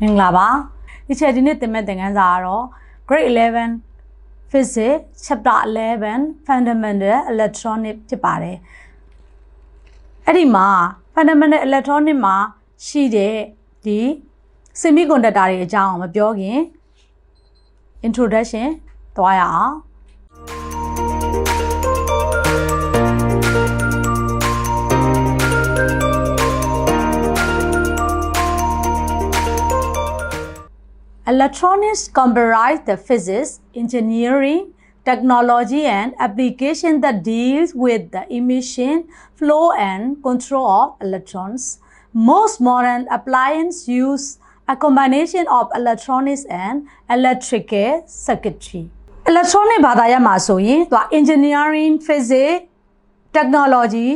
မင်္ဂလာပါဒီချက်ဒီနေ့သင်မဲ့သင်ခန်းစာကတော့ grade 11 physics chapter 11 fundamental electronic ဖြစ်ပါတယ်အဲ့ဒီမှာ fundamental electronic မှာရှိတဲ့ဒီ semiconductor တွေအကြောင်းမပြောခင် introduction သွားရအောင် Electronics comprise the physics, engineering, technology and application that deals with the emission, flow and control of electrons. Most modern appliances use a combination of electronics and electrical circuitry. electronic ဘာသာရပ်မှာဆိုရင်သူက engineering, physics, technology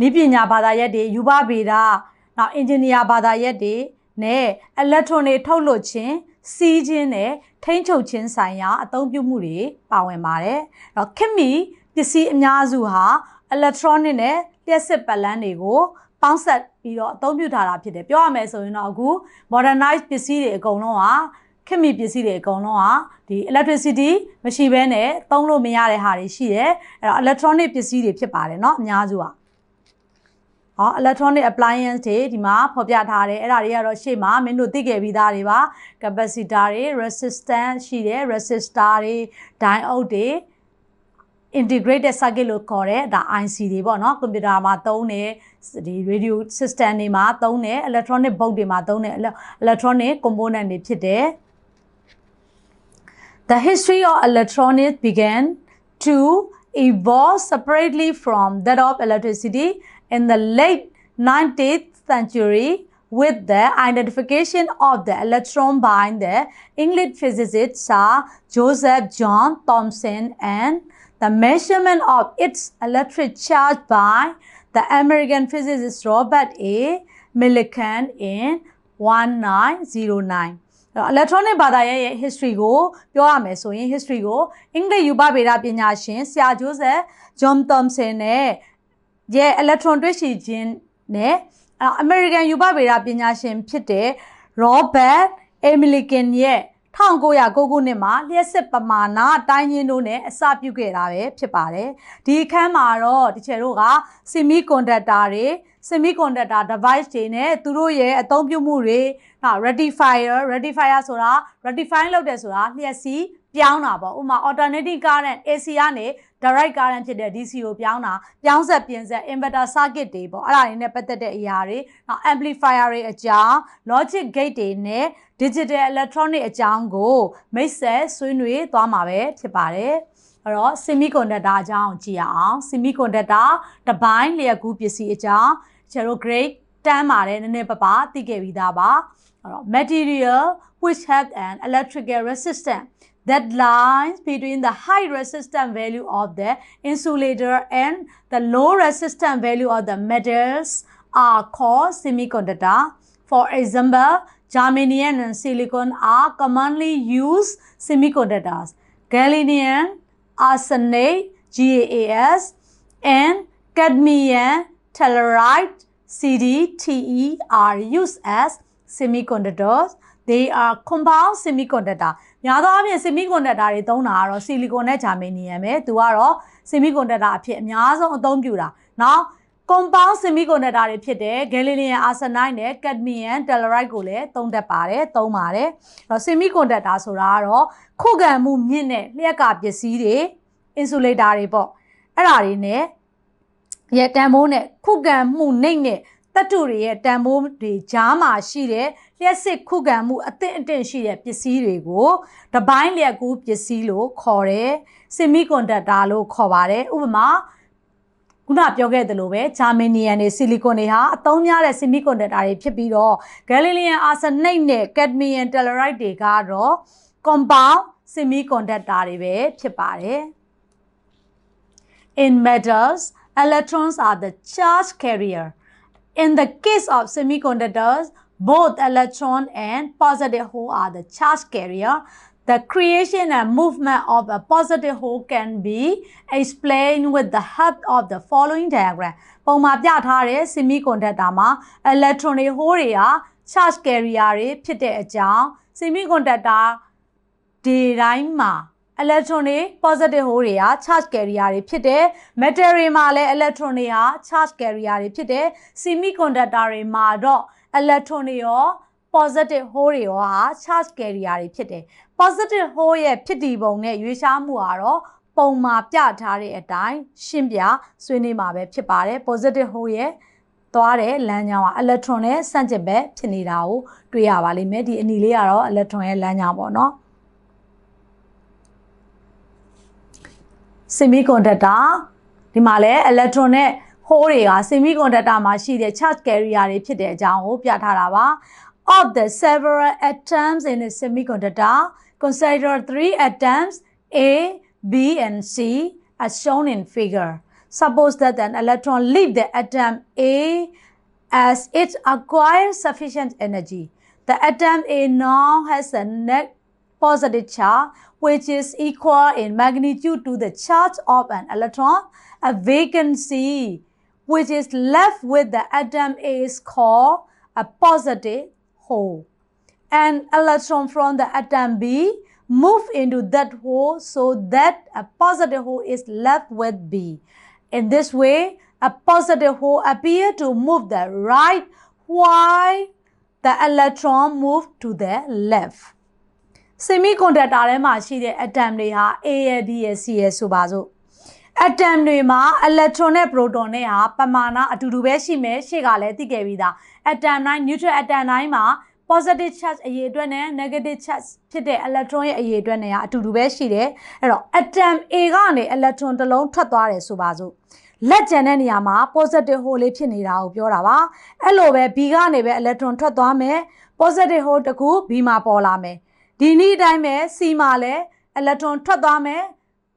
နည်းပညာဘာသာရပ်တွေယူပဗေဒနောက် engineer ဘာသာရပ်တွေနဲ့ electronic ထုတ်လွှတ်ခြင်း စီးခြင်းနဲ့ထိန်းချုပ်ခြင်းဆိုင်ရာအသုံးပြုမှုတွေပါဝင်ပါတယ်။တော့ခင်မီပစ္စည်းအများစုဟာ electronic နဲ့လျှက်စစ်ပတ်လန်းတွေကိုပေါင်းဆက်ပြီးတော့အသုံးပြုထားတာဖြစ်တယ်။ပြောရမယ်ဆိုရင်တော့အခု modernized ပစ္စည်းတွေအကုန်လုံးဟာခင်မီပစ္စည်းတွေအကုန်လုံးဟာဒီ electricity မရှိဘဲနဲ့သုံးလို့မရတဲ့ဟာတွေရှိတယ်အဲ့တော့ electronic ပစ္စည်းတွေဖြစ်ပါတယ်เนาะအများစုဟာ ဟော electronic appliance တွေဒီမှာဖော်ပြထားတယ်အဲ့ဒါတွေကတော့ရှေ့မှာမင်းတို့သိခဲ့ပြီးသားတွေပါ capacitor တွေ resistance ရှိတယ် resistor တွေ diode တွေ integrated circuit လို့ခေါ်တဲ့ဒါ IC တွေပေါ့နော်ကွန်ပျူတာမှာသုံးတယ်ဒီ radio system တွေမှာသုံးတယ် electronic board တွေမှာသုံးတယ် electronic component တွေဖြစ်တယ် The history of electronics began to evolve separately from that of electricity in the late 19th century with the identification of the electron by the English physicist Sir Joseph John Thomson and the measurement of its electric charge by the American physicist Robert A. Millikan in 1909. အဲ့တော့ electronic ဘာသာရပ်ရဲ့ history ကိုပြောရမယ်ဆိုရင် history ကိုအင်္ဂလိပ်ယူပဗေဒပညာရှင်ဆရာဂျိုးဆက်ဂျွန်သမ်ဆန်နဲ့ ရဲ့ electron တွေ့ရှိခြင်းနဲ့ American ယူပဗေဒပညာရှင်ဖြစ်တဲ့ Robert A. Millikan ရဲ့1909ခုနှစ်မှာလျှက်စစ်ပမာဏတိုင်းရင်းတို့နဲ့အစပြုခဲ့တာပဲဖြစ်ပါတယ်ဒီအခန်းမှာတော့ဒီချေတို့က semiconductor တွေ semiconductor device တွေနဲ့သူတို့ရဲ့အသုံးပြုမှုတွေနောက် rectifier rectifier ဆိုတာ rectify လုပ်တယ်ဆိုတာလျှက်စီး ပြောင်းတာပေါ့ဥပမာ alternating current AC ကနေ direct current ဖြစ်တဲ့ DC ကိုပြောင်းတာပြောင်းဆက်ပြင်ဆက် inverter circuit တွေပေါ့အဲ့ဒါတွေနဲ့ပတ်သက်တဲ့အရာတွေနောက် amplifier တွေအကြောင်း logic gate တွေနဲ့ digital electronic အကြောင်းကိုမိတ်ဆက်ဆွေးနွေးသွားမှာပဲဖြစ်ပါတယ်အဲ့တော့ semiconductor အကြောင်းကြည့်ရအောင် semiconductor တပိုင်းလျှက်ကူးပစ္စည်းအကြောင်းကျွန်တော် grade တန်းပါတယ်နည်းနည်းပပသိခဲ့ပြီးသားပါအဲ့တော့ material which have an electrical resistance that lies between the high resistance value of the insulator and the low resistance value of the metals are called semiconductor. For example, germanium and silicon are commonly used semiconductors. Gallium arsenate GaAs and cadmium telluride CDTE are used as semiconductors. They are compound semiconductor. များသောအားဖြင့် semiconductor တွေသုံးတာကတော့ silicon နဲ့ germanium ပဲ။သူကတော့ semiconductor အဖြစ်အများဆုံးအသုံးပြုတာ။နောက် compound semiconductor တွေဖြစ်တဲ့ gallium arsenide နဲ့ cadmium telluride ကိုလည်းသုံးတတ်ပါတယ်သုံးပါတယ်။အဲ့တော့ semiconductor ဆိုတာကတော့ခုခံမှုမြင့်တဲ့လျှက်ကပစ္စည်းတွေ insulator တွေပေါ့။အဲ့ဒါတွေနဲ့ရဲ့တန်ဖိုးနဲ့ခုခံမှုနှိမ့်တဲ့ တတ္တုတွေရဲ့တန်ဖိုးတွေကြားမှာရှိတဲ့လျှက်စစ်ခုခံမှုအသင့်အတင့်ရှိတဲ့ပစ္စည်းတွေကိုတပိုင်းလျက်ကူးပစ္စည်းလို့ခေါ်တယ်။ semiconductor လို့ခေါ်ပါတယ်။ဥပမာခုနပြောခဲ့သလိုပဲဂျာမနီယန်တွေဆီလီကွန်တွေဟာအသုံးများတဲ့ semiconductor တွေဖြစ်ပြီးတော့ gallium arsenide နဲ့ cadmium telluride တွေကတော့ compound semiconductor တွေပဲဖြစ်ပါတယ်။ In metals electrons are the charge carrier. In the case of semiconductors, both electron and positive hole are the charge carrier. The creation and movement of a positive hole can be explained with the help of the following diagram. ပုံမှာပြထားတဲ့ semiconductor မှာ electron တွေ hole တွေက charge carrier တွေဖြစ်တဲ့အကြောင်း semiconductor ဒီတိုင်းမှာ electron တွေ positive hole တွေက charge carrier တွေဖြစ်တယ် metal တွေမှာလည်း electron တွေဟာ charge carrier တွေဖြစ်တယ် semiconductor တွေမှာတော့ electron တွေရော positive hole တွေရောဟာ charge carrier တွေဖြစ်တယ် positive hole ရဲ့ဖြစ်တည်ပုံနဲ့ရွေးရှားမှုကတော့ပုံမှာပြထားတဲ့အတိုင်းရှင်းပြဆွေးနွေးမှာပဲဖြစ်ပါတယ် positive hole ရဲ့သွားတဲ့လမ်းကြောင်းက electron နဲ့ဆန့်ကျင်ဘက်ဖြစ်နေတာကိုတွေ့ရပါလိမ့်မယ်ဒီအနီလေးကတော့ electron ရဲ့လမ်းကြောင်းပေါ့နော် semiconductor ဒီမှာလဲ electron နဲ့ hole တွေက semiconductor မှာရှိတဲ့ charge carrier တွေဖြစ်တဲ့အကြောင်းကိုပြထားတာပါ of the several atoms in a semiconductor consider three atoms A B and C as shown in figure suppose that an electron leave the atom A as it acquires sufficient energy the atom A now has a net positive charge which is equal in magnitude to the charge of an electron. A vacancy which is left with the atom is called a positive hole. An electron from the atom B move into that hole so that a positive hole is left with B. In this way, a positive hole appear to move the right while the electron move to the left. Semiconductor ထဲမှာရှိတဲ့ atom တွေဟာ A ရဲ့ B ရဲ့ C ရဲ့ဆိုပါစို့ atom တွေမှာ electron နဲ့ proton နဲ့ဟာပမာဏအတူတူပဲရှိမယ်ရှေ့ကလည်းသိခဲ့ပြီးသား atom တိုင်း neutral atom တိုင်းမှာ positive charge အရေးအတွက်နဲ့ negative charge ဖြစ်တဲ့ electron ရဲ့အရေးအတွက်နဲ့ကအတူတူပဲရှိတယ်အဲ့တော့ atom A ကနေ electron တစ်လုံးထွက်သွားတယ်ဆိုပါစို့လက်ကျန်တဲ့နေရာမှာ positive hole လေးဖြစ်နေတာကိုပြောတာပါအဲ့လိုပဲ B ကနေပဲ electron ထွက်သွားမယ် positive hole တစ်ခု B မှာပေါ်လာမယ် ဒီနည်းအတိုင်းပဲ C မှာလည်း electron ထွက်သွားမယ်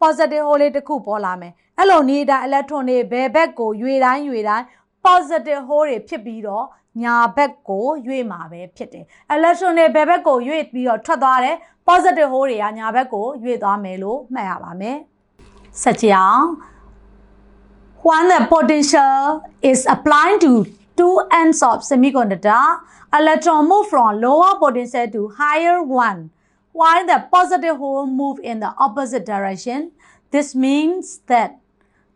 positive hole လေးတစ်ခုပေါ်လာမယ်အဲ့လိုနည်းအတိုင်း electron တွေဘယ်ဘက်ကိုရွေတိုင်းရွေတိုင်း positive hole တွေဖြစ်ပြီးတော့ညာဘက်ကိုရွေ့မှာပဲဖြစ်တယ် electron တွေဘယ်ဘက်ကိုရွေ့ပြီးတော့ထွက်သွားတယ် positive hole တွေကညာဘက်ကိုရွေ့သွားမယ်လို့မှတ်ရပါမယ်ဆက်ကြအောင် when the potential is applied to two ends of semiconductor, electron move from lower potential to higher one, while the positive hole move in the opposite direction. This means that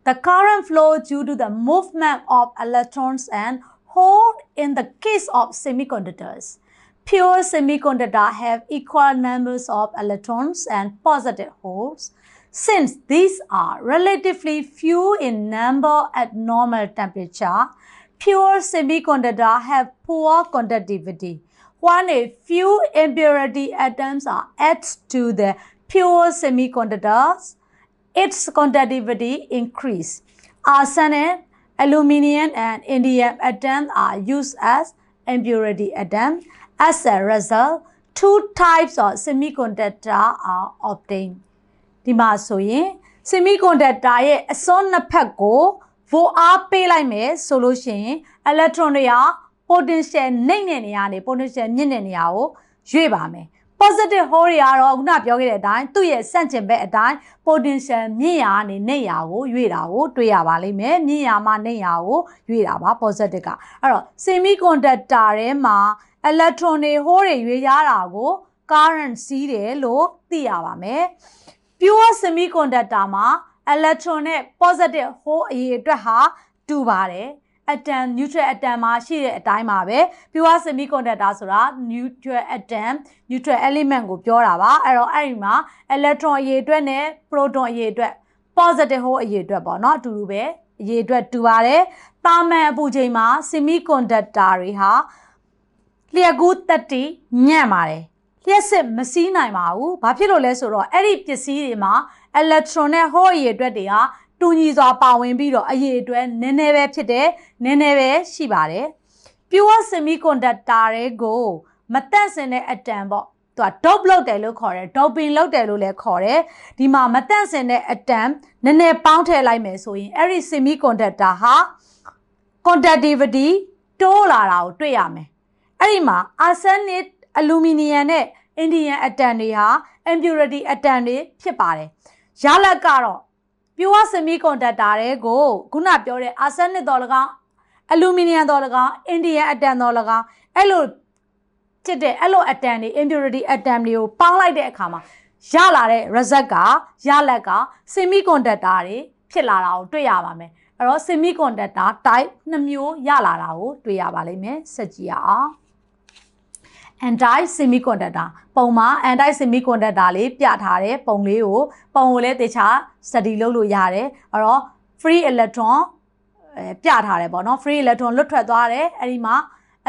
the current flow due to the movement of electrons and hole in the case of semiconductors. Pure semiconductor have equal numbers of electrons and positive holes. Since these are relatively few in number at normal temperature, pure semiconductor have poor conductivity. When a few impurity atoms are added to the pure semiconductors, its conductivity increase. Arsenic, aluminium and indium atoms are used as impurity atoms. As a result, two types of semiconductor are obtained. ဒီမှာဆိုရင် semiconductor ရဲ့အစွန်းနှစ်ဖက်ကို volt အားပေးလိုက်မယ်ဆိုလို့ရှိရင် electron တွေက potential နှိမ့်တဲ့နေရာနေ potential မြင့်တဲ့နေရာကိုရွေ့ပါမယ် positive hole တွေကတော့ခုနပြောခဲ့တဲ့အတိုင်းသူ့ရဲ့ဆန့်ကျင်ဘက်အတိုင်း potential မြင့်ရာနေနေရာကိုရွေ့တာကိုတွေ့ရပါလိမ့်မယ်မြင့်ရာမှနေရာကိုရွေ့တာပါ positive ကအဲ့တော့ semiconductor ထဲမှာ electron တွေ hole တွေရွေ့ရတာကို current စီးတယ်လို့သိရပါမယ် pure semiconductor မှာ electron နဲ့ positive hole အရေးအတွက်ဟာတူပါတယ် အတန် neutral atom မှာရှိတဲ့အတိုင်းပါပဲ pure semiconductor ဆိုတာ neutral atom neutral element ကိုပြောတာပါအဲ့တော့အဲ့ဒီမှာ electron အရေအတွက်နဲ့ proton အရေအတွက် positive hole အရေအတွက်ပေါ့နော်အတူတူပဲအရေအတွက်တူပါတယ်တာမန်အပူချိန်မှာ semiconductor တွေဟာလျှက်ကူး30ညံ့ပါတယ်လျှက်စစ်မစီးနိုင်ပါဘူးဘာဖြစ်လို့လဲဆိုတော့အဲ့ဒီပစ္စည်းတွေမှာ electron နဲ့ hole အရေအတွက်တွေဟာ တူညီစွာပါဝင်ပြီးတော့အရေအတွက်နည်းနည်းပဲဖြစ်တယ်နည်းနည်းပဲရှိပါတယ်။ pure semiconductor တွေကိုမတန့်စင်တဲ့ atom ပေါ့သူက dope လုပ်တယ်လို့ခေါ်တယ် doping လုပ်တယ်လို့လည်းခေါ်တယ်ဒီမှာမတန့်စင်တဲ့ atom နည်းနည်းပေါင်းထည့်လိုက်မယ်ဆိုရင်အဲ့ဒီ semiconductor ဟာ conductivity တိုးလာတာကိုတွေ့ရမယ်အဲ့ဒီမှာ arsenic အလူမီနီယံနဲ့အင်ဒီယန်အတန်တွေဟာ impurity အတန်တွေဖြစ်ပါတယ်။ရလဒ်ကတော့ pure semiconductor တွေကိုခုနပြောတဲ့ arsenic တော်၎င်းအလူမီနီယံတော်၎င်းအင်ဒီယန်အတန်တော်၎င်းအဲ့လိုဖြစ်တဲ့အဲ့လို atom တွေ impurity atom တွေကိုပေါင်းလိုက်တဲ့အခါမှာရလာတဲ့ result ကရလက်က semiconductor တွေဖြစ်လာတာကိုတွေ့ရပါမယ်အဲ့တော့ semiconductor type နှစ်မျိုးရလာတာကိုတွေ့ရပါလိမ့်မယ်ဆက်ကြည့်ရအောင် anti semiconductor ပုံမှာ anti semiconductor လေးပြထားတဲ့ပုံလေးကိုပုံကိုလည်းတခြား study လုပ်လို့ရတယ်အဲ့တော့ free electron အဲပြထားတယ်ပေါ့နော် free electron လွတ်ထွက်သွားတယ်အဲ့ဒီမှာ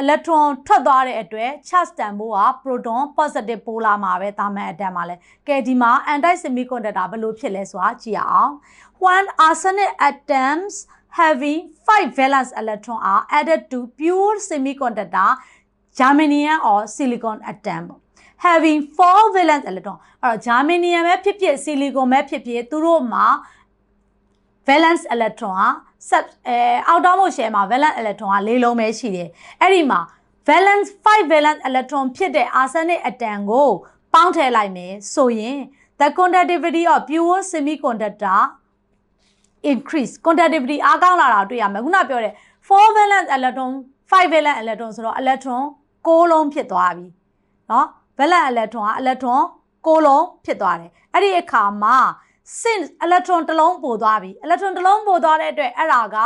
electron ထွက်သွားတဲ့အတွက် charge တန်ဖိုးက proton positive polar မှာပဲတာမန်အတန်မှာလဲကဲဒီမှာ anti semiconductor ဘယ်လိုဖြစ်လဲဆိုတာကြည့်အောင် when arsenic atoms having 5 valence electron are added to pure semiconductor germanium or silicon atom ပေါ့ having 4 valence electron အဲ့တော့ germanium ပဲဖြစ်ဖြစ် silicon ပဲဖြစ်ဖြစ်သူတို့မှာ valence electron ဟာ sub အဲ outer mode shell မှာ valence electron က၄လုံးပဲရှိတယ်အဲ့ဒီမှာ valence 5 valence electron ဖြစ်တဲ့ arsenic atom ကိုပေါင်းထည့်လိုက်မယ်ဆိုရင် the conductivity of pure semiconductor increase conductivity အားကောင်းလာတာတွေ့ရမယ်ခုနပြောတဲ့4 valence electron 5 valence electron ဆိုတော့ electron 6လုံးဖြစ်သွားပြီเนาะ valence electron က electron 6လုံးဖြစ်သွားတယ်အဲ့ဒီအခါမှာ since electron တစ်လုံးပို့သွားပြီ electron တစ်လုံးပို့သွားတဲ့အတွက်အဲ့ဒါက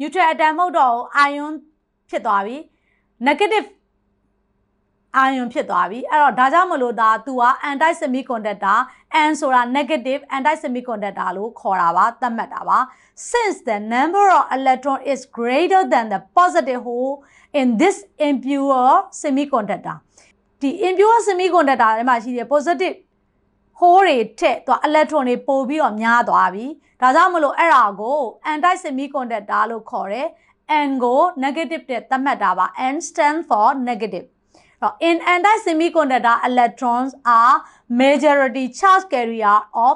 neutral atom မဟုတ်တော့ဘူး ion ဖြစ်သွားပြီ negative ion ဖြစ်သွားပြီအဲ့တော့ဒါကြောင့်မလို့ဒါ तू က anti semiconductor n ဆိုတာ negative anti semiconductor လို့ခေါ်တာပါသတ်မှတ်တာပါ since the number of electron is greater than the positive hole in this impure semiconductor ဒီ impure semiconductor ထဲမှာရှိတဲ့ positive hole တွေထက်သူ electron တွေပို့ပြီးတော့များသွားပြီဒါကြောင့်မလို့အဲ့ဒါကို anti semiconductor လို့ခေါ်တယ် n ကို negative တဲ့သတ်မှတ်တာပါ n stand for negative in anti semiconductor electrons are majority charge carrier of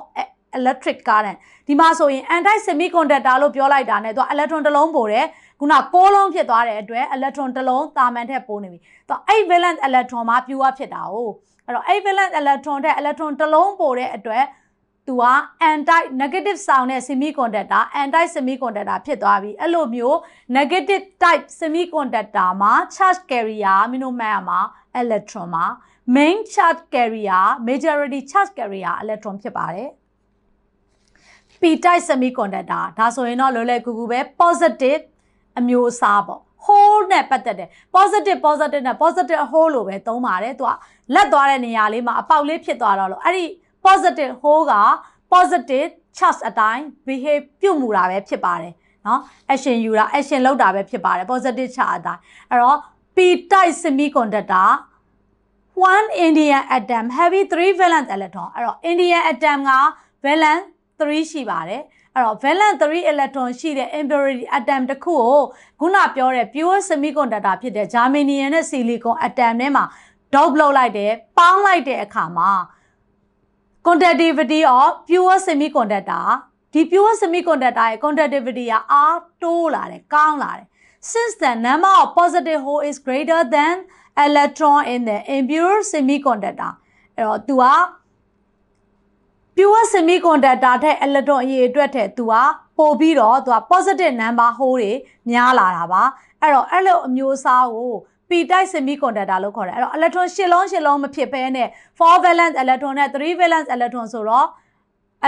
electric current ဒီမှာဆိုရင် anti semiconductor လို့ပြောလိုက်တာ ਨੇ သူ electron တစ်လုံးပို့တယ် ခုန6လုံးဖြစ်သွားတဲ့အတွက် electron တစ်လုံးတာမန်ထက်ပို့နေပြီသူ8 valence electron မှာ pure ဖြစ်တာ哦အဲ့တော့8 valence electron တဲ့ electron တစ်လုံးပို့တဲ့အတွက်သူက anti negative sound တဲ့ semiconductor anti semiconductor ဖြစ်သွားပြီအဲ့လိုမျိုး negative type semiconductor မှာ charge carrier မင်းတို့မှတ်ရမှာ electron မှာ main charge carrier majority charge carrier electron ဖြစ်ပါတယ် p type semiconductor ဒါဆိုရင်တော့လွယ်လွယ်ကူကူပဲ positive အမျိုးအစားပေါ့ whole နဲ့ပတ်သက်တယ် positive positive နဲ့ positive whole လို့ပဲသုံးပါတယ်သူကလက်သွားတဲ့နေရာလေးမှာအပေါက်လေးဖြစ်သွားတော့လို့အဲ့ဒီ positive whole က positive charge အတိုင်း behave ပြုမှုတာပဲဖြစ်ပါတယ်เนาะ action ယူတာ action လုပ်တာပဲဖြစ်ပါတယ် positive charge အတိုင်းအဲ့တော့ p type semiconductor one indian atom heavy 3 valence electron အဲ့တော့ indian atom က valence 3ရှိပါတယ် အဲ့တော့ valence 3 electron ရှိတဲ့ impurity atom တစ်ခုကိုခုနပြောတဲ့ pure semiconductor ဖြစ်တဲ့ germanium နဲ့ silicon atom ထဲမှာ dope လုပ်လိုက်တယ်ပေါင်းလိုက်တဲ့အခါမှာ conductivity of pure semiconductor ဒီ pure semiconductor ရဲ့ conductivity ကအားတိုးလာတယ်ကောင်းလာတယ် since the number of positive hole is greater than electron in the impure semiconductor အဲ့တော့ तू က pure semiconductor ထက် electron အရေအတွက်ထက်သူကပိုပြီးတော့သူက positive number hole တွေများလာတာပါအဲ့တော့အဲ့လိုအမျိုးအစားကို p type semiconductor လို့ခေါ်တယ်အဲ့တော့ electron ၈လုံး၈လုံးမဖြစ်ဘဲနဲ့4 valence electron နဲ့3 valence electron ဆိုတော့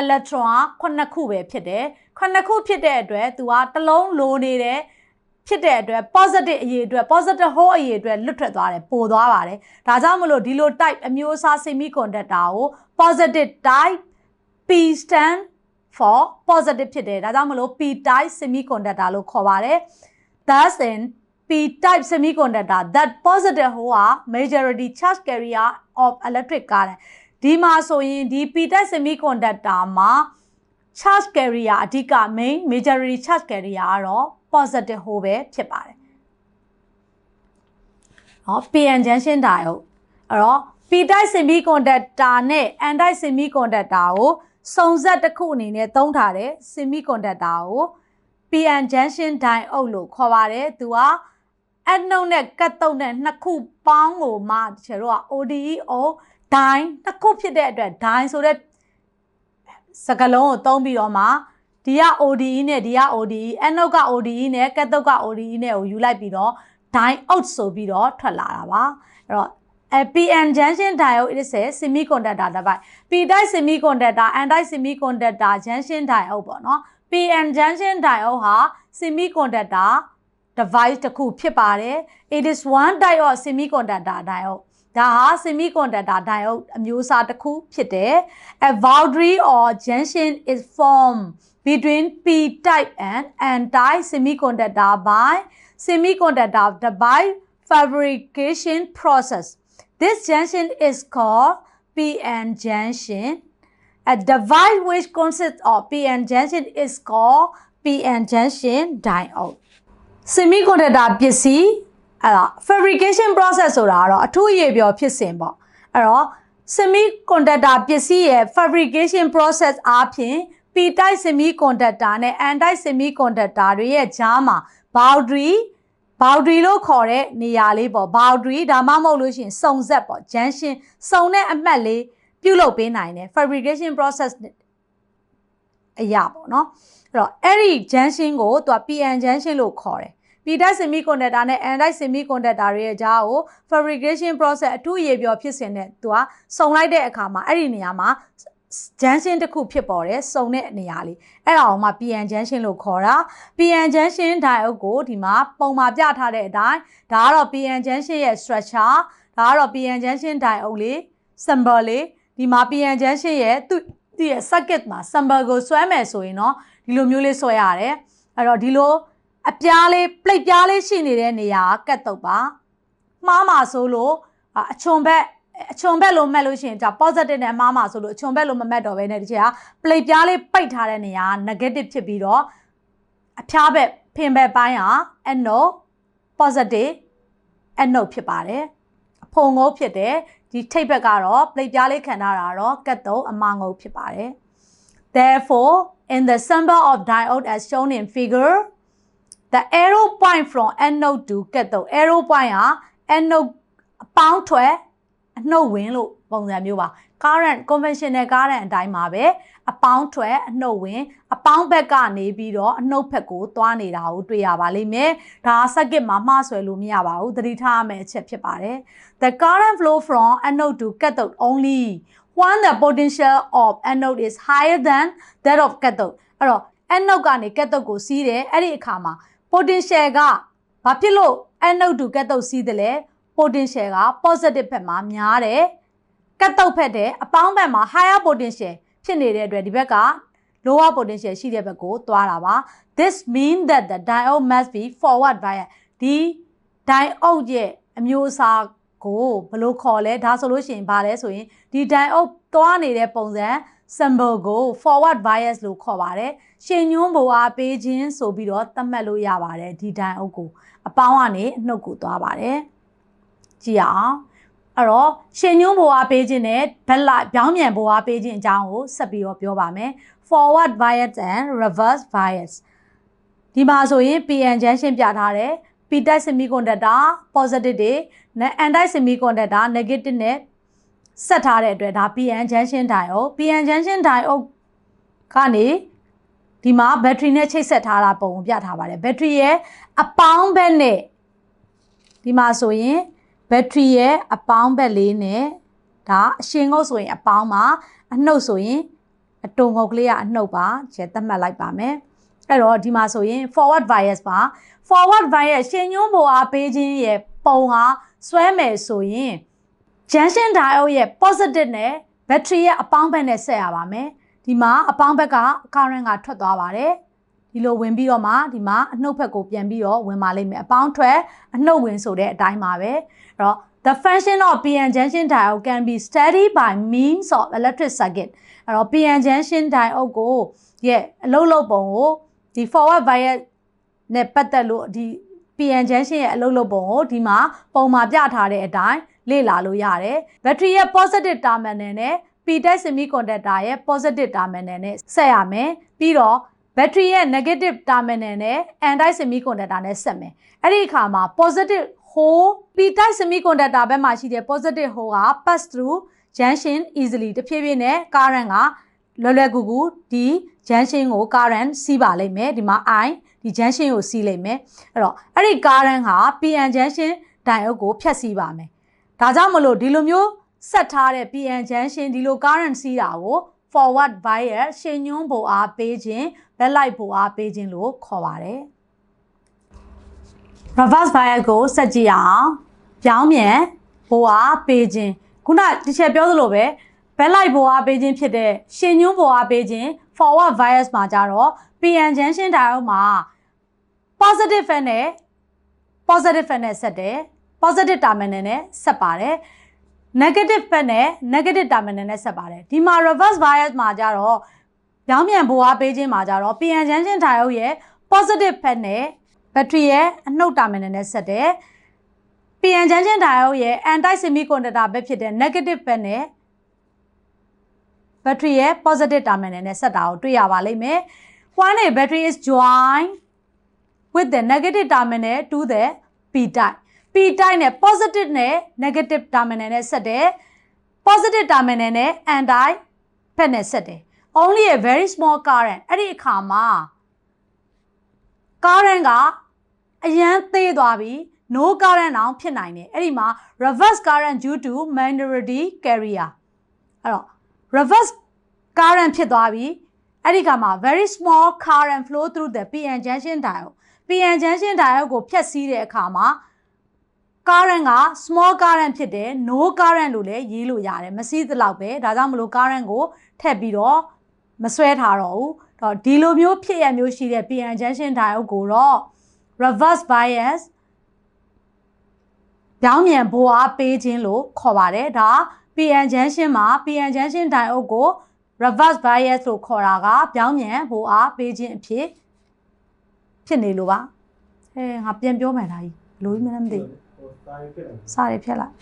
electron က9ခုပဲဖြစ်တယ်9ခုဖြစ်တဲ့အတွက်သူကတစ်လုံးလိုနေတယ်ဖြစ်တဲ့အတွက် positive အရေးအတွက် positive hole အရေးအတွက်လွတ်ထွက်သွားတယ်ပိုသွားပါတယ်ဒါကြောင့်မလို့ဒီလို type အမျိုးအစား semiconductor ကို positive type P stand for positive ဖြစ်တယ်ဒါကြောင့်မလို့ P type semiconductor လို့ခေါ်ပါတယ် thus in P type semiconductor that positive hole are majority charge carrier of electric current ဒီမှာဆိုရင်ဒီ P type semiconductor မှာ charge carrier အဓိက main majority charge carrier ကတော့ positive hole ပဲဖြစ်ပါတယ်။ဟော PN junction diode အဲ့တော့ P type semiconductor နဲ့ N type semiconductor ကို စုံစက်တစ်ခုအနေနဲ့သုံးထားတဲ့ semiconductor ကို PN junction diode လို့ခေါ်ပါတယ်။သူကအနှုတ်နဲ့ကတ်တုတ်နဲ့နှစ်ခုပေါင်းကိုမှကျတော့ ODEO ဒိုင်းနှစ်ခုဖြစ်တဲ့အတွက်ဒိုင်းဆိုတဲ့စကလုံးကိုသုံးပြီးတော့မှဒီက ODE နဲ့ဒီက ODE အနှုတ်က ODE နဲ့ကတ်တုတ်က ODE နဲ့ကိုယူလိုက်ပြီးတော့ dine out ဆိုပြီးတော့ထွက်လာတာပါအဲ့တော့ a PN junction diode is a semiconductor device P type semiconductor N type semiconductor junction diode ပေါ့နော် PN junction diode ဟာ semiconductor device တစ်ခုဖြစ်ပါတယ် it is one type of semiconductor diode ဒါဟာ semiconductor diode အမျိုးအစားတစ်ခုဖြစ်တယ် a boundary or junction is formed between p type and n type semiconductor by semiconductor device fabrication process this junction is called pn junction a device which consists of pn junction is called pn junction diode semiconductor ပစ္စည်းအဲ့ဒါ fabrication process ဆိုတာကတော့အထူးအရေးပြောဖြစ်စဉ်ပေါ့အဲ့တော့ semiconductor ပစ္စည်းရဲ့ fabrication process အားဖြင့် p type semiconductor နဲ့ n type semiconductor တွေရဲ့ကြားမှာ boundary boundary လို့ခေါ်တဲ့နေရာလေးပေါ့ boundary ဒါမှမဟုတ်လို့ရှိရင်စုံဆက်ပေါ့ junction စုံတဲ့အမှတ်လေးပြုလုပ်ပေးနိုင်တယ် fabrication process အရာပေါ့နော်အဲ့တော့အဲ့ဒီ junction ကိုသူက PN junction လို့ခေါ်တယ် p type semiconductor နဲ့ n type semiconductor တွေရဲ့ကြားကို fabrication process အထူးအရေးပြောဖြစ်စဉ်နဲ့သူကစုံလိုက်တဲ့အခါမှာအဲ့ဒီနေရာမှာ junction တစ်ခုဖြစ်ပေါ်တယ်စုံတဲ့နေရာလေးအဲ့ဒါအောင်မှ PN junction လို့ခေါ်တာ PN junction diode ကိုဒီမှာပုံမှာပြထားတဲ့အတိုင်းဒါကတော့ PN junction ရဲ့ structure ဒါကတော့ PN junction diode လေး symbol လေးဒီမှာ PN junction ရဲ့သူသူရဲ့ circuit မှာ symbol ကိုဆွဲမယ်ဆိုရင်တော့ဒီလိုမျိုးလေးဆွဲရတယ်အဲ့တော့ဒီလိုအပြားလေး plate ပြားလေးရှိနေတဲ့နေရာကတ်တုပ်ပါမှားမှာဆိုလို့အချုံဘက် အချုံဘက်လို့မှတ်လို့ရှိရင်ဒါ positive နဲ့အမှားမှာဆိုလို့အချုံဘက်လို့မမှတ်တော့ဘဲနဲ့ဒီချက်က plate ပြားလေးပိတ်ထားတဲ့နေရာ negative ဖြစ်ပြီးတော့အဖျားဘက်ဖင်ဘက်ပိုင်းဟာ anode positive anode ဖြစ်ပါတယ်အဖုံငုတ်ဖြစ်တယ်ဒီထိပ်ဘက်ကတော့ plate ပြားလေးခံထားတာတော့ကတ်တုပ်အမငုတ်ဖြစ်ပါတယ် therefore in the symbol of diode as shown in figure the arrow point from anode to cathode arrow point ဟာ anode အပေါင်းထွက် အနှုတ်ဝင်လို့ပုံစံမျိုးပါ current conventional current အတိုင်းပါပဲအပေါင်းထွက်အနှုတ်ဝင်အပေါင်းဘက်ကနေပြီးတော့အနှုတ်ဘက်ကိုသွားနေတာကိုတွေ့ရပါလိမ့်မယ်ဒါစက်ကစ်မှာမှားဆွဲလို့မရပါဘူးသတိထားရမယ့်အချက်ဖြစ်ပါတယ် the current flow from anode to cathode only when the potential of anode is higher than that of cathode အဲ့တော့ anode ကနေ cathode ကိုစီးတယ်အဲ့ဒီအခါမှာ potential ကဘာဖြစ်လို့ anode to cathode စီးတယ်လဲ potential က positive ဘက်မှာများတယ်ကတ်တုတ်ဖက်တဲ့အပေါင်းဘက်မှာ higher potential ဖြစ်နေတဲ့အတွက်ဒီဘက်က lower potential ရှိတဲ့ဘက်ကိုသွားတာပါ this mean that the diode must be forward bias ဒီ diode ရဲ့အမျိုးအစားကိုဘယ်လိုခေါ်လဲဒါဆိုလို့ရှိရင်ဘာလဲဆိုရင်ဒီ diode သွားနေတဲ့ပုံစံ symbol ကို forward bias လို့ခေါ်ပါတယ်ရှင်းညွှန်းပေါ်အားပေးခြင်းဆိုပြီးတော့သတ်မှတ်လို့ရပါတယ်ဒီ diode ကိုအပေါင်းကနေအနှုတ်ကိုသွားပါတယ် ကြည့်အောင်အဲ့တော့ရှင်ညွှန်းဘဝပေးခြင်းနဲ့ဘက်လိုက်ပြောင်းပြန်ဘဝပေးခြင်းအကြောင်းကိုဆက်ပြီးတော့ပြောပါမယ် forward bias and reverse bias ဒီမှာဆိုရင် PN junction ပြထားတယ် P type semiconductor positive တွေနဲ့ N type semiconductor negative နဲ့ဆက်ထားတဲ့အတွက်ဒါ PN junction diode PN junction diode ကနေဒီမှာ battery နဲ့ချိတ်ဆက်ထားတာပုံပြထားပါတယ် battery ရဲ့အပေါင်းဘက်နဲ့ဒီမှာဆိုရင် ဘက်ထရီရဲ့အပေါင်းဘက်လေးနဲ့ဒါအရှင်ငုတ်ဆိုရင်အပေါင်းပါအနှုတ်ဆိုရင်အတုံငုတ်ကလေးကအနှုတ်ပါကျဲသတ်မှတ်လိုက်ပါမယ်အဲ့တော့ဒီမှာဆိုရင် forward bias ပါ forward bias ရှင်ညွှန်းပေါ်အားပေးခြင်းရဲ့ပုံဟာဆွဲမယ်ဆိုရင် junction diode ရဲ့ positive နဲ့ battery ရဲ့အပေါင်းဘက်နဲ့ဆက်ရပါမယ်ဒီမှာအပေါင်းဘက်က current ကထွက်သွားပါတယ်ဒီလိုဝင်ပြီးတော့မှဒီမှာအနှုတ်ဘက်ကိုပြန်ပြီးတော့ဝင်ပါလိမ့်မယ်အပေါင်းထွက်အနှုတ်ဝင်ဆိုတဲ့အတိုင်းပါပဲအဲ့ တော့ the function of PN junction diode can be studied by means of electric circuit အဲ့တော့ PN junction diode ကိုရဲ့အလုပ်လုပ်ပုံကိုဒီ forward bias နဲ့ပတ်သက်လို့ဒီ PN junction ရဲ့အလုပ်လုပ်ပုံကိုဒီမှာပုံမှာပြထားတဲ့အတိုင်းလေ့လာလို့ရတယ်။ battery ရဲ့ positive terminal နဲ့ P type semiconductor ရဲ့ positive terminal နဲ့ဆက်ရမယ်။ပြီးတော့ battery ရဲ့ negative terminal နဲ့ N type semiconductor နဲ့ဆက်မယ်။အဲ့ဒီအခါမှာ positive hole P type semiconductor ဘက်မှာရှိတဲ့ positive hole က pass through junction easily တဖြည်းဖြည်းနဲ့ current ကလွယ်လွယ်ကူကူဒီ junction ကို current စီးပါလိမ့်မယ်ဒီမှာ I ဒီ junction ကိုစီးလိမ့်မယ်အဲ့တော့အဲ့ဒီ current ဟာ PN junction diode ကိုဖြတ်စီးပါမယ်ဒါကြောင့်မလို့ဒီလိုမျိုးဆက်ထားတဲ့ PN junction ဒီလို current စီးတာကို forward bias ရှင်းညွှန်းပိုအားပေးခြင်း backlight ပိုအားပေးခြင်းလို့ခေါ်ပါတယ် reverse bias ကိုဆက်ကြည့်အောင်ပြောင်းမြန်ပိုအားပေးခြင်းခုနတစ်ချက်ပြောသလိုပဲ backlight ပိုအားပေးခြင်းဖြစ်တဲ့ရှင်းညွှန်းပိုအားပေးခြင်း forward bias မှာကြတော့ PN junction diode မှာ positive fan နဲ့ positive fan နဲ့ဆက်တယ် positive terminal နဲ့ဆက်ပါတယ် negative ဘက်နဲ့ negative terminal နဲ့ဆက်ပါတယ်ဒီမှာ reverse bias မှာကြတော့ပြောင်းပြန်ဘဝပေးခြင်းမှာကြတော့ PN junction diode ရဲ့ positive ဘက်နဲ့ battery ရဲ့အနှုတ် terminal နဲ့ဆက်တယ် PN junction diode ရဲ့ anti semiconductor ဘက်ဖြစ်တဲ့ negative ဘက်နဲ့ battery ရဲ့ positive terminal နဲ့ဆက်တာကိုတွေ့ရပါလိမ့်မယ် when a battery is joined with the negative terminal to the p type p type နဲ့ positive နဲ့ negative terminal နဲ့ဆက်တယ် positive terminal နဲ့ anti ဖက်နဲ့ဆက်တယ် only a very small current အဲ့ဒီအခါမှာ current ကအရန်သေးသွားပြီ no current အောင်ဖြစ်နိုင်တယ်အဲ့ဒီမှာ reverse current due to minority carrier အဲ့တော့ reverse current ဖြစ်သွားပြီအဲ့ဒီကမှာ very small current flow through the PN junction diode PN junction diode ကိုဖြတ်စည်းတဲ့အခါမှာ current က small current ဖြစ်တယ် no current လို့လည်းရေးလို့ရတယ်မစည်းသလောက်ပဲဒါကြောင့်မလို့ current ကိုထည့်ပြီးတော့မဆွဲထားတော့ဘူး တော့ဒီလိုမျိုးဖြစ်ရမျိုးရှိတဲ့ PN junction diode ကိုတော့ reverse bias ပြောင်းမြန်ဘိုးအားပေးခြင်းလို့ခေါ်ပါတယ်ဒါ PN junction မှာ PN junction diode ကို reverse bias လို့ခေါ်တာကပြောင်းမြန်ဘိုးအားပေးခြင်းအဖြစ်ဖြစ်နေလို့ပါဟဲငါပြန်ပြောမယ်လားကြီးဘလို့ကြီးမလဲမသိဘူးဟိုစာရေးဖြစ်တယ်စားရဖြက်လိုက်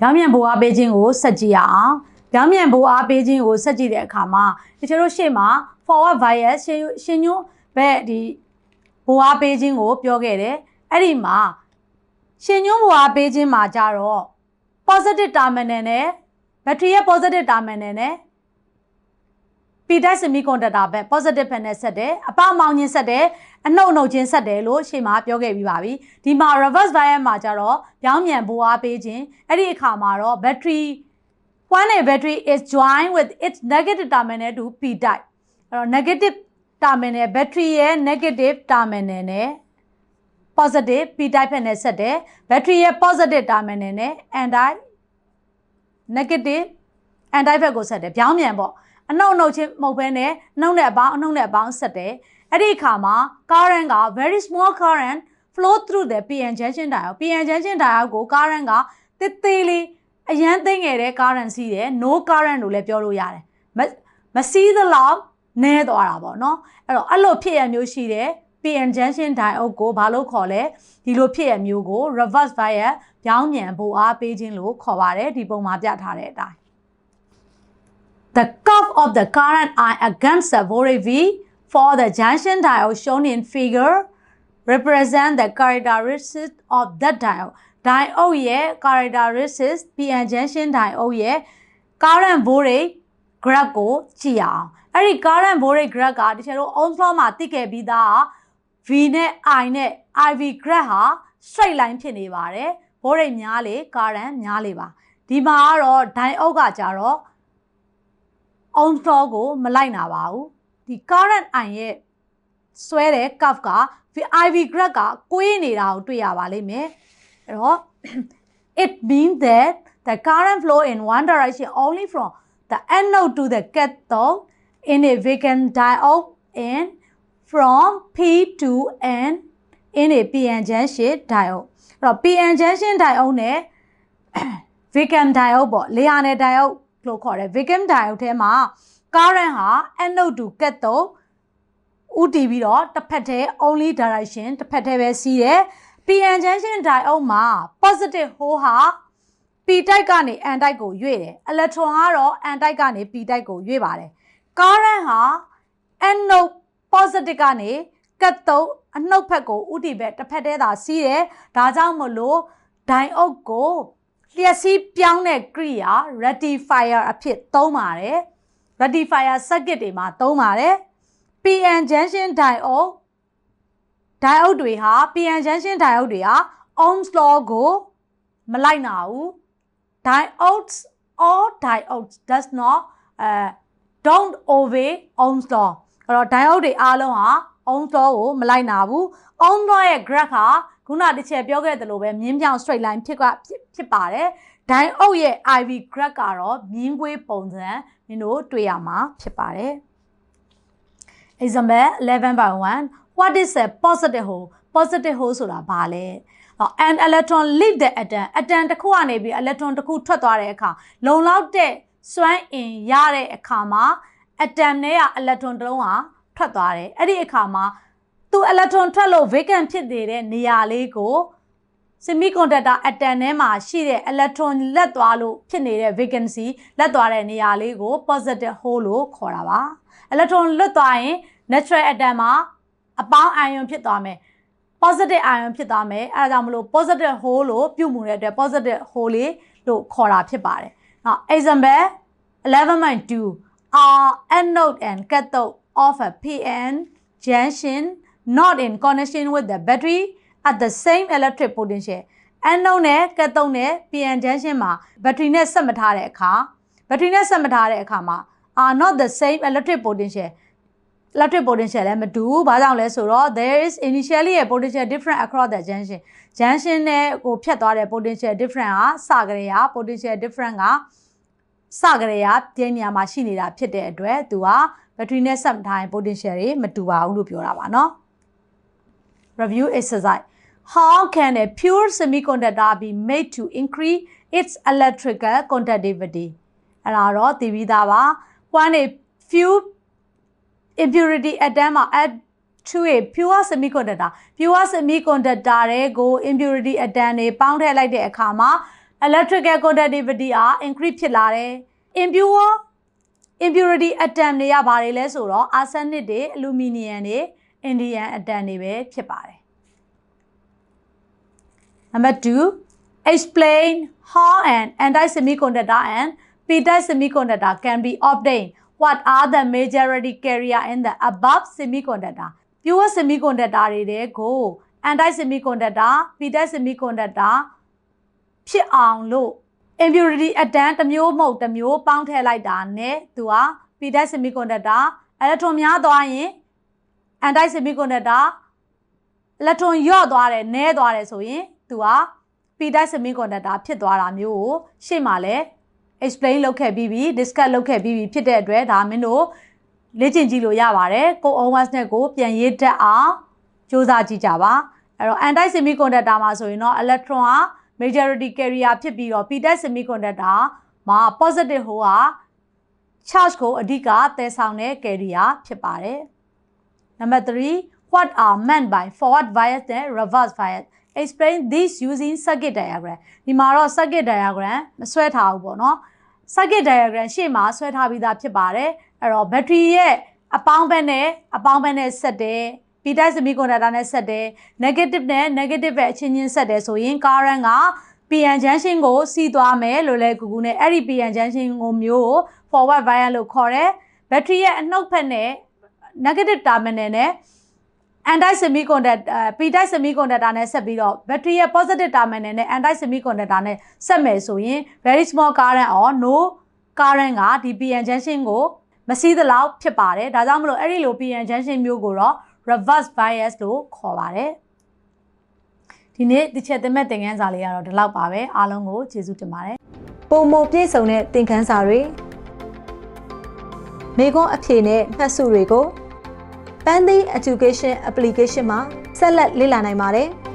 ဒါလေပြောင်းမြန်ဘိုးအားပေးခြင်းကိုဆက်ကြည့်ရအောင်ပြောင်းမြန်ဘိုးအားပေးခြင်းကိုဆက်ကြည့်တဲ့အခါမှာတချို့တို့ရှေ့မှာ forward bias ရှင်ရှင်ညွှန်းဘက်ဒီဘိုးအားပေးခြင်းကို ပြောခဲ့တယ်အဲ့ဒီမှာရှင်ညွှန်းဘိုးအားပေးခြင်းမှာကြတော့ positive terminal နဲ့ battery ရဲ့ positive terminal နဲ့ p type semiconductor ဘက် positive ဘက်နဲ့ဆက်တယ်အပမောင်းချင်းဆက်တယ်အနှုတ်အနှုတ်ချင်းဆက်တယ်လို့ရှေ့မှာပြောခဲ့ပြီးပါပြီဒီမှာ reverse bias မှာကြတော့ပြောင်းမြန်ဘိုးအားပေးခြင်းအဲ့ဒီအခါမှာတော့ battery when a battery is joined with its negative terminal to p type အဲ့တော့ negative terminal battery ရဲ့ negative terminal နဲ့ positive p type ဘက်နဲ့ဆက်တယ် battery ရဲ့ positive terminal နဲ့ anti negative anti ဘက်ကိုဆက်တယ်ပြောင်းမြန်ပေါ့ အနှုတ်အနှုတ်ချင်းမဟုတ်ဘဲနဲ့နှုတ်နဲ့အပေါင်းအနှုတ်နဲ့အပေါင်းဆက်တယ်အဲ့ဒီအခါမှာ current က very small current flow through the PN junction diode PN junction diode ကို current ကတိတ်သေးလေးအရန်သိငယ်တဲ့ current စီးတယ် no current လို့လည်းပြောလို့ရတယ်မမစီးသလောက်နဲသွားတာပေါ့နော်အဲ့တော့အဲ့လိုဖြစ်ရမျိုးရှိတယ် PN junction diode ကိုဘာလို့ခေါ်လဲဒီလိုဖြစ်ရမျိုးကို reverse bias ပြောင်းမြန်ဖို့အားပေးခြင်းလို့ခေါ်ပါတယ်ဒီပုံမှာပြထားတဲ့အတိုင်း The curve of the current I against the voltage V for the junction diode shown in figure represent the characteristics of that diode. diode ရဲ့ characteristics PN junction diode ရဲ့ current voltage graph ကိုကြည့်အောင်။အဲ့ဒီ current voltage graph ကတချို့တို့ Ohm's law မှာသိခဲ့ပြီးသား V နဲ့ I နဲ့ IV graph ဟာ straight line ဖြစ်နေပါတယ်။ voltage များလေ current များလေပါ။ဒီမှာကတော့ diode ကကြတော့ Ohm's law ကိုမလိုက်နာပါဘူးဒီ current I ရဲ့ဆွဲတဲ့ curve က IV graph ကကိုးနေတာကိုတွေ့ရပါလိမ့်မယ်အဲ့တော့ it means that the current flow in one direction only from the anode to the cathode in a vacuum diode and from P to N in a PN junction diode အဲ့တော့ PN junction diode နဲ့ vacuum diode ပေါ့ layer နဲ့ diode လို့ခေါ်တယ် vacuum diode ထဲမှာ current ဟာ anode to cathode ဥတည်ပြီးတော့တစ်ဖက်တည်း only direction တစ်ဖက်တည်းပဲစီးတယ် PN junction diode မှာ positive hole ဟာ p type ကနေ n type ကိုရွေ့တယ် electron ကတော့ n type ကနေ p type ကိုရွေ့ပါတယ် current ဟာ anode positive ကနေ cathode အနှုတ်ဘက်ကိုဥတည်ဘက်တစ်ဖက်တည်းသာစီးတယ်ဒါကြောင့်မလို့ diode ကို လျှက်စီးပြောင်းတဲ့ကိရိယာ rectifier အဖြစ်သုံးပါတယ် rectifier circuit တွေမှာသုံးပါတယ် PN junction diode diode တွေဟာ PN junction diode တွေဟာ Ohm's law ကိုမလိုက်နာဘူး diodes or diodes does not uh don't obey Ohm's law အဲ့တော့ diode တွေအားလုံးဟာ Ohm's law ကိုမလိုက်နာဘူး Ohm's law ရဲ့ graph ဟာ ခုနတစ်ချက်ပြောခဲ့သလိုပဲမြင်းပြောင် straight line ဖြစ်ကဖြစ်ဖြစ်ပါတယ် diode ရဲ့ IV graph ကတော့မြင်းကွေးပုံစံမင်းတို့တွေ့ရမှာဖြစ်ပါတယ် example 11 by 1 what is a positive hole positive hole ဆိုတာဘာလဲအော် an electron leave the atom atom တစ်ခုကနေပြီး electron တစ်ခုထွက်သွားတဲ့အခါလုံလောက်တဲ့စွမ်းအင်ရတဲ့အခါမှာ atom နဲ့က electron တစ်လုံးဟာထွက်သွားတယ်အဲ့ဒီအခါမှာ သူ electron ထွက်လို့ vacant ဖြစ်နေတဲ့နေရာလေးကို semiconductor atom ထဲမှာရှိတဲ့ electron လက်သွားလို့ဖြစ်နေတဲ့ vacancy လက်သွားတဲ့နေရာလေးကို positive hole လို့ခေါ်တာပါ electron လွတ်သွားရင် natural atom မှာအပေါင်း ion ဖြစ်သွားမယ် positive ion ဖြစ်သွားမယ်အဲဒါကြောင့်မလို့ positive hole လို့ပြုမှုတဲ့အတွက် positive hole လေးလို့ခေါ်တာဖြစ်ပါတယ်။နောက် example 11.2 are anode and cathode of a PN junction not in connection with the battery at the same electric potential အန်နှုန်းနဲ့ကတ်သုံးနဲ့ PN junction မှာ battery နဲ့ဆက်မထားတဲ့အခါ battery နဲ့ဆက်မထားတဲ့အခါမှာ are not the same electric potential electric potential လည်းမတူဘူး။ဘာကြောင့်လဲဆိုတော့ there is initially a potential different across the junction junction နဲ့ကိုဖြတ်သွားတဲ့ potential different ဟာစကရေရာ potential different ကစကရေရာပြင်းနေရာမှာရှိနေတာဖြစ်တဲ့အတွက်သူက battery နဲ့ဆက်မထားရင် potential တွေမတူပါဘူးလို့ပြောတာပါနော်။ review exercise how can a pure semiconductor be made to increase its electrical conductivity အဲ့ဒါတော့သိပြီးသားပါ one a few impurity atom မှာ add to a pure semiconductor pure semiconductor တွေကို impurity atom တွေပေါင်းထည့်လိုက်တဲ့အခါမှာ electrical conductivity အား increase ဖြစ်လာတယ် impure impurity atom တွေကဘာတွေလဲဆိုတော့ arsenic တွေ aluminum တွေ indium atom တွေပဲဖြစ်ပါတယ် Number 2 explain how an anti-semiconductor and p-type semiconductor can be obtained what are the majority carrier in the above semiconductor pure semiconductor တွေတဲ့ကို anti semiconductor p-type semiconductor ဖြစ်အောင်လို့ impurity atom တစ်မျိုးမဟုတ်တစ်မျိုးပေါင်းထည့်လိုက်တာနဲ့သူက p-type semiconductor electron များသွားရင် anti semiconductor electron ညော့သွားတယ်နည်းသွားတယ်ဆိုရင်သူက p-type semiconductor ဖြစ်သွားတာမျိုးကိုရှေ့မှာလဲ explain လုပ်ခဲ့ပြီးပြီ discuss လုပ်ခဲ့ပြီးပြီဖြစ်တဲ့အတွက်ဒါမင်းတို့လေ့ကျင့်ကြည့်လို့ရပါတယ်ကို onwards နဲ့ကိုပြန်ရေးတတ်အောင်စူးစမ်းကြည့်ကြပါအဲ့တော့ anti semiconductor မှာဆိုရင်တော့ electron က majority carrier ဖြစ်ပြီးတော့ p-type semiconductor မှာ positive ဟိုက charge ကိုအဓိကသယ်ဆောင်တဲ့ carrier ဖြစ်ပါတယ် number 3 what are meant by forward bias နဲ့ reverse bias explain this using circuit diagram ဒီမှာတော့ circuit diagram မဆွဲထားဘူးပေါ့နော် circuit diagram ရှေ့မှာဆွဲထားပြီးသားဖြစ်ပါတယ်အဲ့တော့ battery ရဲ့အပေါင်းဘက်နဲ့အပေါင်းဘက်နဲ့ဆက်တယ် p type semiconductor နဲ့ဆက်တယ် negative နဲ့ negative ပဲအချင်းချင်းဆက်တယ်ဆိုရင် current က PN junction ကိုစီးသွားမယ်လို့လဲကူကူနဲ့အဲ့ဒီ PN junction ကိုမျိုးကို forward bias လို့ခေါ်တယ် battery ရဲ့အနှုတ်ဘက်နဲ့ negative terminal နဲ့ anti semiconductor p type semiconductor နဲ့ဆက်ပြီးတော့ battery ရဲ့ positive terminal နဲ့ anti semiconductor နဲ့ဆက်မယ်ဆိုရင် very small current or no current ကဒီ PN junction ကိုမစီးသလောက်ဖြစ်ပါတယ်ဒါကြောင့်မလို့အဲ့ဒီလို PN junction မျိုးကိုတော့ reverse bias လို့ခေါ်ပါတယ်ဒီနေ့ဒီချက်သင်မဲ့သင်ခန်းစာလေးကတော့ဒီလောက်ပါပဲအားလုံးကိုကျေးဇူးတင်ပါတယ်ပုံမပြည့်စုံတဲ့သင်ခန်းစာတွေမိခွန်းအဖြေနဲ့မှတ်စုတွေကို Pandy Education Application မှာဆက်လက်လေ့လာနိုင်ပါတယ်။